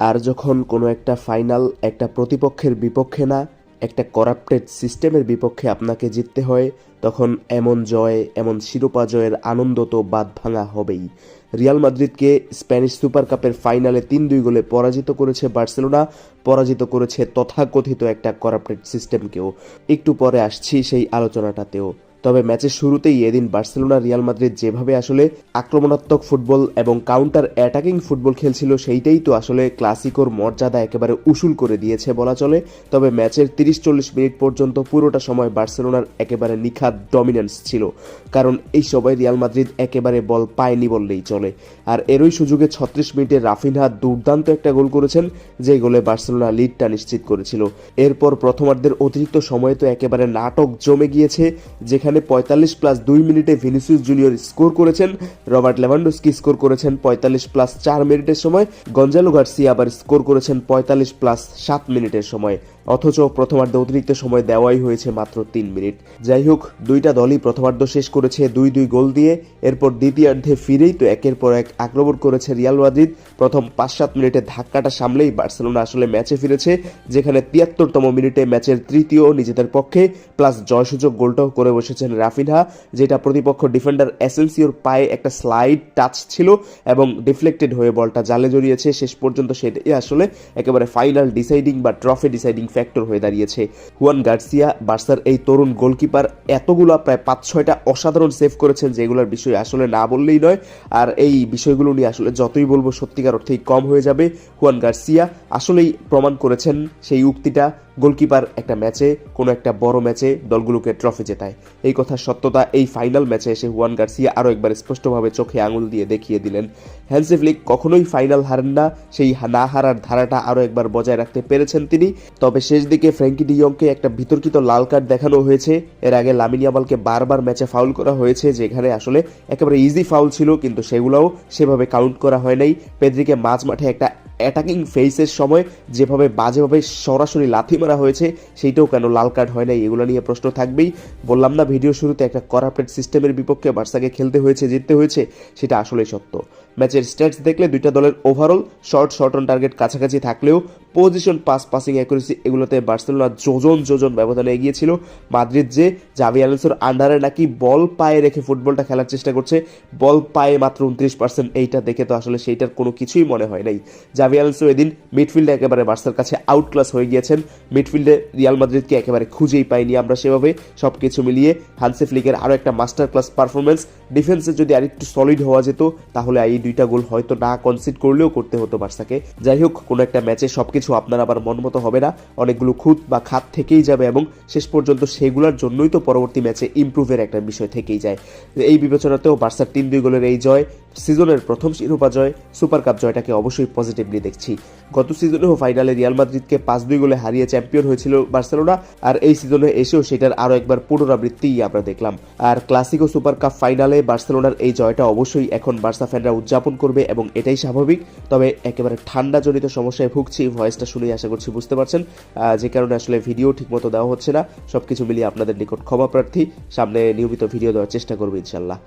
আর যখন কোনো একটা ফাইনাল একটা প্রতিপক্ষের বিপক্ষে না, একটা করাপ্টেড সিস্টেমের বিপক্ষে আপনাকে জিততে হয়, তখন এমন জয়, এমন শিরোপা জয়ের আনন্দ তো বাদ ভাঙা হবেই। রিয়াল মাদ্রিদকে স্প্যানিশ সুপার কাপের ফাইনালে তিন দুই গোলে পরাজিত করেছে বার্সেলোনা, পরাজিত করেছে তথাকথিত একটা করাপ্টেড সিস্টেমকেও একটু পরে আসছি সেই আলোচনাটাতেও। তবে ম্যাচের শুরুতেই এদিন বার্সেলোনা রিয়াল মাদ্রিদ যেভাবে আসলে আক্রমণাত্মক ফুটবল এবং কাউন্টার অ্যাটাকিং ফুটবল খেলছিল, সেইটাই তো আসলে ক্লাসিকোর মর্যাদা একেবারে উসুল করে দিয়েছে বলা চলে। তবে ম্যাচের তিরিশ চল্লিশ মিনিট পর্যন্ত পুরোটা সময় বার্সেলোনার একেবারে নিখাত ডমিনেন্স ছিল। কারণ এই সবাই রিয়াল মাদ্রিদ একেবারে বল পায়নি বললেই চলে। আর এরই সুযোগে ছত্রিশ মিনিটে রাফিনহা দুর্দান্ত একটা গোল করেছেন যে গোলে বার্সেলোনা লিডটা নিশ্চিত করেছিল। এরপর প্রথমার্ধের অতিরিক্ত সময়ে তো একেবারে নাটক জমে গিয়েছে, যেখানে পঁয়তাল্লিশ প্লাস দুই মিনিটে ভিনিসিয়াস জুনিয়র স্কোর করেছেন। রবার্ট লেভানডোস্কি স্কোর করেছেন পঁয়তাল্লিশ প্লাস চার মিনিটের সময়। গঞ্জালো গার্সিয়া আবার স্কোর করেছেন পঁয়তাল্লিশ প্লাস সাত মিনিটের সময়। অথচ প্রথমার্ধে অতিরিক্ত সময় দেওয়াই হয়েছে মাত্র তিন মিনিট। যাই হোক, দুইটা দলই প্রথমার্ধ শেষ করেছে দুই দুই গোল দিয়ে। এরপর দ্বিতীয়ার্ধে ফিরেই তো একের পর এক আক্রমণ করেছে রিয়াল মাদ্রিদ। প্রথম পাঁচ সাত মিনিটে ধাক্কাটা সামলেই বার্সেলোনা আসলে ম্যাচে ফিরেছে, যেখানে তিয়াত্তরতম মিনিটে ম্যাচের তৃতীয় নিজেদের পক্ষে প্লাস জয়সূচক গোলটাও করে বসেছেন রাফিনহা, যেটা প্রতিপক্ষ ডিফেন্ডার এসেন্সিওর পায়ে একটা স্লাইড টাচ ছিল এবং ডিফ্লেক্টেড হয়ে বলটা জালে জড়িয়েছে। শেষ পর্যন্ত সেটাই আসলে একেবারে ফাইনাল ডিসাইডিং বা ট্রফি ডিসাইডিং ফ্যাক্টর হয়ে দাঁড়িয়েছে হুয়ান গার্সিয়া, বার্সার এই তরুণ গোলকিপার। এতগুলো প্রায় পাঁচ, ছয়টা অসাধারণ সেভ করেছেন, যেগুলোর বিষয় আসলে না বললেই নয়। আর এই বিষয়গুলো নিয়ে আসলে যতই বলব, সত্যিকার অর্থেই কম হয়ে যাবে। হুয়ান গার্সিয়া আসলেই প্রমাণ করেছেন সেই উক্তিটা। গোলকিপার একটা ম্যাচে, কোনো একটা বড় ম্যাচে দলগুলোকে ট্রফি জেতায়। এই কথার সত্যতা, এই ফাইনাল ম্যাচে এসে হুয়ান গার্সিয়া আরও একবার স্পষ্টভাবে চোখে আঙুল দিয়ে দেখিয়ে দিলেন। হ্যান্সে ফ্লিক কখনোই ফাইনাল হারেন না, সেই না হারার ধারাটা আরও একবার বজায় রাখতে পেরেছেন তিনি। তবে শেষ দিকে ফ্র্যাঙ্কি ডিয়ংকে একটা বিতর্কিত লাল কার্ড দেখানো হয়েছে। এর আগে লামিনিয়ামালকে বারবার ম্যাচে ফাউল করা হয়েছে, যেখানে আসলে একেবারে ইজি ফাউল ছিল, কিন্তু সেগুলোও সেভাবে কাউন্ট করা হয় নাই। পেদ্রিকে মাঝ মাঠে একটা অ্যাটাকিং ফেসের সময় যেভাবে বাজেভাবে সরাসরি লাথি মারা হয়েছে, সেইটাও কেন লাল কার্ড হয় নাই, এগুলো নিয়ে প্রশ্ন থাকবেই। বললাম না ভিডিও শুরুতে একটা করাপ্টেড সিস্টেমের বিপক্ষে বার্সাকে খেলতে হয়েছে, জিততে হয়েছে, সেটা আসলেই সত্য। ম্যাচের স্ট্যাটস দেখলে দুইটা দলের overall shot shot on target কাছাকাছি থাকলেও পজিশন পাস পাসিং অ্যাকুরেসি এগুলোতে বার্সেলোনা যোজন যোজন ব্যবধানে এগিয়েছিল। মাদ্রিদ যে জাভি আলোসোর আন্ডারে নাকি বল পায়ে রেখে ফুটবলটা খেলার চেষ্টা করছে, বল পায়ে মাত্র উনত্রিশ পার্সেন্ট এইটা দেখে তো আসলে সেইটার কোনো কিছুই মনে হয় নাই। জাভি আলোসো এদিন মিডফিল্ডে একেবারে বার্সার কাছে আউট ক্লাস হয়ে গিয়েছেন। মিডফিল্ডে রিয়াল মাদ্রিদকে একেবারে খুঁজেই পাইনি আমরা সেভাবে। সব কিছু মিলিয়ে হানসে ফ্লিকের আরও একটা মাস্টার ক্লাস পারফরমেন্স ডিফেন্সে যদি আরেকটু সলিড হওয়া যেত, তাহলে এই দুইটা গোল হয়তো না কনসিড করলেও করতে হতো বার্সাকে। যাই হোক, কোনো একটা ম্যাচে সবকিছু আপনার আবার মন মতো হবে না। অনেকগুলো খুঁত বা খাত থেকেই যাবে এবং শেষ পর্যন্ত সেগুলোর জন্যই তো পরবর্তী ম্যাচে ইম্প্রুভের একটা বিষয় থেকেই যায়। এই বিবেচনাতেও বার্সার তিন দুই গোলের এই জয় সিজনের প্রথম শিরোপা জয়, সুপার কাপ জয়টাকে অবশ্যই পজিটিভলি দেখছি। গত সিজনেও ফাইনালে রিয়াল মাদ্রিদকে পাঁচ দুই গোলে হারিয়ে চ্যাম্পিয়ন হয়েছিল বার্সেলোনা, আর এই সিজনে এসেও সেটার আরও একবার পুনরাবৃত্তিই আমরা দেখলাম। আর ক্লাসিকো সুপার কাপ ফাইনালে বার্সেলোনার এই জয়টা অবশ্যই এখন বার্সা ফ্যানরা উদযাপন করবে এবং এটাই স্বাভাবিক। তবে একেবারে ঠান্ডা জনিত সমস্যায় ভুগছি, ভয়েসটা শুনেই আশা করছি বুঝতে পারছেন। যে কারণে আসলে ভিডিও ঠিকমতো দেওয়া হচ্ছে না। সবকিছু মিলিয়ে আপনাদের নিকট ক্ষমা প্রার্থী। সামনে নিয়মিত ভিডিও দেওয়ার চেষ্টা করব ইনশাল্লাহ।